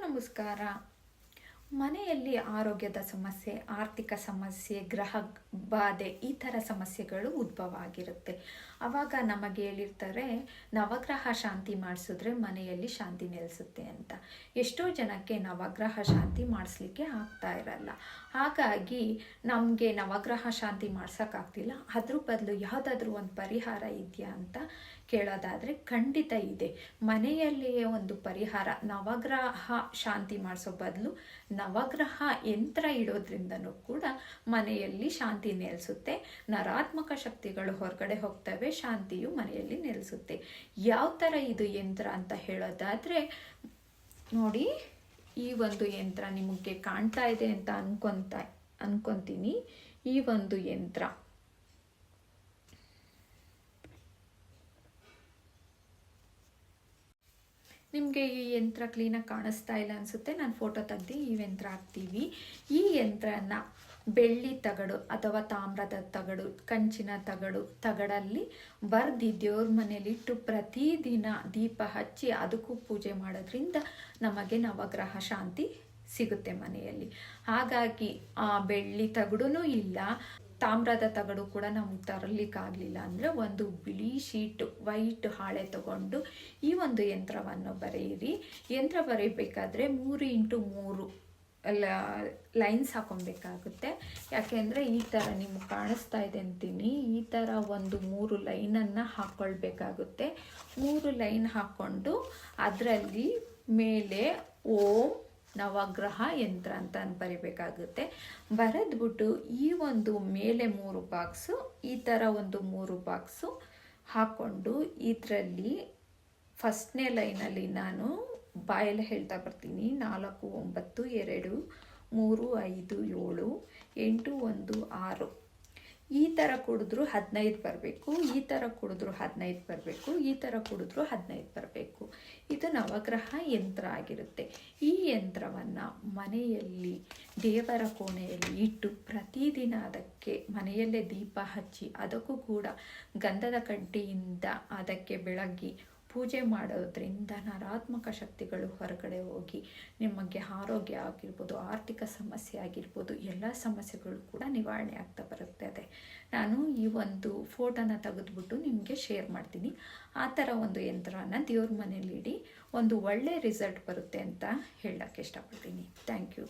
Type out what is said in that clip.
ನಮಸ್ಕಾರ. ಮನೆಯಲ್ಲಿ ಆರೋಗ್ಯದ ಸಮಸ್ಯೆ, ಆರ್ಥಿಕ ಸಮಸ್ಯೆ, ಗ್ರಹ ಬಾಧೆ ಈ ಥರ ಸಮಸ್ಯೆಗಳು ಉದ್ಭವ ಆಗಿರುತ್ತೆ. ಆವಾಗ ನಮಗೆ ಹೇಳಿರ್ತಾರೆ, ನವಗ್ರಹ ಶಾಂತಿ ಮಾಡಿಸಿದ್ರೆ ಮನೆಯಲ್ಲಿ ಶಾಂತಿ ನೆಲೆಸುತ್ತೆ ಅಂತ. ಎಷ್ಟೋ ಜನಕ್ಕೆ ನವಗ್ರಹ ಶಾಂತಿ ಮಾಡಿಸ್ಲಿಕ್ಕೆ ಆಗ್ತಾ ಇರಲ್ಲ. ಹಾಗಾಗಿ ನಮಗೆ ನವಗ್ರಹ ಶಾಂತಿ ಮಾಡ್ಸೋಕ್ಕಾಗ್ತಿಲ್ಲ. ಅದ್ರ ಬದಲು ಯಾವುದಾದ್ರೂ ಒಂದು ಪರಿಹಾರ ಇದೆಯಾ ಅಂತ ಕೇಳೋದಾದರೆ ಖಂಡಿತ ಇದೆ. ಮನೆಯಲ್ಲಿಯೇ ಒಂದು ಪರಿಹಾರ, ನವಗ್ರಹ ಶಾಂತಿ ಮಾಡಿಸೋ ಬದಲು ನವಗ್ರಹ ಯಂತ್ರ ಇಡೋದ್ರಿಂದನೂ ಕೂಡ ಮನೆಯಲ್ಲಿ ಶಾಂತಿ ನೆಲೆಸುತ್ತೆ. ನರಾತ್ಮಕ ಶಕ್ತಿಗಳು ಹೊರಗಡೆ ಹೋಗ್ತವೆ, ಶಾಂತಿಯು ಮನೆಯಲ್ಲಿ ನೆಲೆಸುತ್ತೆ. ಯಾವ ಥರ ಇದು ಯಂತ್ರ ಅಂತ ಹೇಳೋದಾದರೆ, ನೋಡಿ, ಈ ಒಂದು ಯಂತ್ರ ನಿಮಗೆ ಕಾಣ್ತಾ ಇದೆ ಅಂತ ಅನ್ಕೊಂತ, ಅನ್ಕೊಂತೀನಿ. ಈ ಒಂದು ಯಂತ್ರ. ನಿಮಗೆ ಈ ಯಂತ್ರ ಕ್ಲೀನಾಗಿ ಕಾಣಿಸ್ತಾ ಇಲ್ಲ ಅನಿಸುತ್ತೆ, ನಾನು ಫೋಟೋ ತೆಗ್ದು ಈ ಯಂತ್ರ ಹಾಕ್ತೀವಿ. ಈ ಯಂತ್ರನ ಬೆಳ್ಳಿ ತಗಡು ಅಥವಾ ತಾಮ್ರದ ತಗಡು, ಕಂಚಿನ ತಗಡು ತಗಡಲ್ಲಿ ಬರ್ದು ದೇವ್ರ ಮನೇಲಿಟ್ಟು ಪ್ರತಿದಿನ ದೀಪ ಹಚ್ಚಿ ಅದಕ್ಕೂ ಪೂಜೆ ಮಾಡೋದ್ರಿಂದ ನಮಗೆ ನವಗ್ರಹ ಶಾಂತಿ ಸಿಗುತ್ತೆ ಮನೆಯಲ್ಲಿ. ಹಾಗಾಗಿ ಆ ಬೆಳ್ಳಿ ತಗಡೂ ಇಲ್ಲ ತಾಮ್ರದ ತಗಡು ಕೂಡ ನಮ್ಗೆ ತರಲಿಕ್ಕಾಗಲಿಲ್ಲ ಅಂದರೆ ಒಂದು ಬಿಳಿ ಶೀಟ್, ವೈಟ್ ಹಾಳೆ ತಗೊಂಡು ಈ ಒಂದು ಯಂತ್ರವನ್ನು ಬರೆಯಿರಿ. ಯಂತ್ರ ಬರೀಬೇಕಾದ್ರೆ ಮೂರು ಇಂಟು ಮೂರು ಲೈನ್ಸ್ ಹಾಕೊಬೇಕಾಗುತ್ತೆ. ಯಾಕೆಂದರೆ ಈ ಥರ ನಿಮ್ಗೆ ಕಾಣಿಸ್ತಾ ಇದೆ ಅಂತೀನಿ. ಈ ಥರ ಒಂದು ಮೂರು ಲೈನನ್ನು ಹಾಕ್ಕೊಳ್ಬೇಕಾಗುತ್ತೆ ಮೂರು ಲೈನ್ ಹಾಕ್ಕೊಂಡು ಅದರಲ್ಲಿ ಮೇಲೆ ಓಂ ನವಗ್ರಹ ಯಂತ್ರ ಅಂತ ಬರಿಬೇಕಾಗುತ್ತೆ. ಬರೆದ್ಬಿಟ್ಟು ಈ ಒಂದು ಮೇಲೆ ಮೂರು ಬಾಕ್ಸು, ಈ ಥರ ಒಂದು ಮೂರು ಬಾಕ್ಸು ಹಾಕ್ಕೊಂಡು ಇದರಲ್ಲಿ ಫಸ್ಟ್ನೇ ಲೈನಲ್ಲಿ ನಾನು ಬಾಯಲ್ಲಿ ಹೇಳ್ತಾ ಬರ್ತೀನಿ. ನಾಲ್ಕು, ಒಂಬತ್ತು, ಎರಡು, ಮೂರು, ಐದು, ಏಳು, ಎಂಟು, ಒಂದು, ಆರು. ಈ ಥರ ಕುಡಿದ್ರು ಹದಿನೈದು ಬರಬೇಕು, ಈ ಥರ ಕುಡಿದ್ರು ಹದಿನೈದು ಬರಬೇಕು, ಈ ಥರ ಕುಡಿದ್ರು ಹದಿನೈದು ಬರಬೇಕು. ಇದು ನವಗ್ರಹ ಯಂತ್ರ ಆಗಿರುತ್ತೆ. ಈ ಯಂತ್ರವನ್ನು ಮನೆಯಲ್ಲಿ, ದೇವರ ಕೋಣೆಯಲ್ಲಿ ಇಟ್ಟು ಪ್ರತಿದಿನ ಅದಕ್ಕೆ ಮನೆಯಲ್ಲೇ ದೀಪ ಹಚ್ಚಿ, ಅದಕ್ಕೂ ಕೂಡ ಗಂಧದ ಕಡ್ಡಿಯಿಂದ ಅದಕ್ಕೆ ಬೆಳಗಿ ಪೂಜೆ ಮಾಡೋದ್ರಿಂದ ನಕಾರಾತ್ಮಕ ಶಕ್ತಿಗಳು ಹೊರಗಡೆ ಹೋಗಿ ನಿಮಗೆ ಆರೋಗ್ಯ ಆಗಿರ್ಬೋದು, ಆರ್ಥಿಕ ಸಮಸ್ಯೆ ಆಗಿರ್ಬೋದು, ಎಲ್ಲ ಸಮಸ್ಯೆಗಳು ಕೂಡ ನಿವಾರಣೆ ಆಗ್ತಾ ಬರುತ್ತದೆ ನಾನು ಈ ಒಂದು ಫೋಟೋನ ತೆಗೆದುಬಿಟ್ಟು ನಿಮಗೆ ಶೇರ್ ಮಾಡ್ತೀನಿ. ಆ ಥರ ಒಂದು ಯಂತ್ರನ ದೇವ್ರ ಮನೇಲಿ ಇಡಿ ಒಂದು ಒಳ್ಳೆ ರಿಸಲ್ಟ್ ಬರುತ್ತೆ ಅಂತ ಹೇಳೋಕ್ಕೆ ಇಷ್ಟಪಡ್ತೀನಿ. Thank you.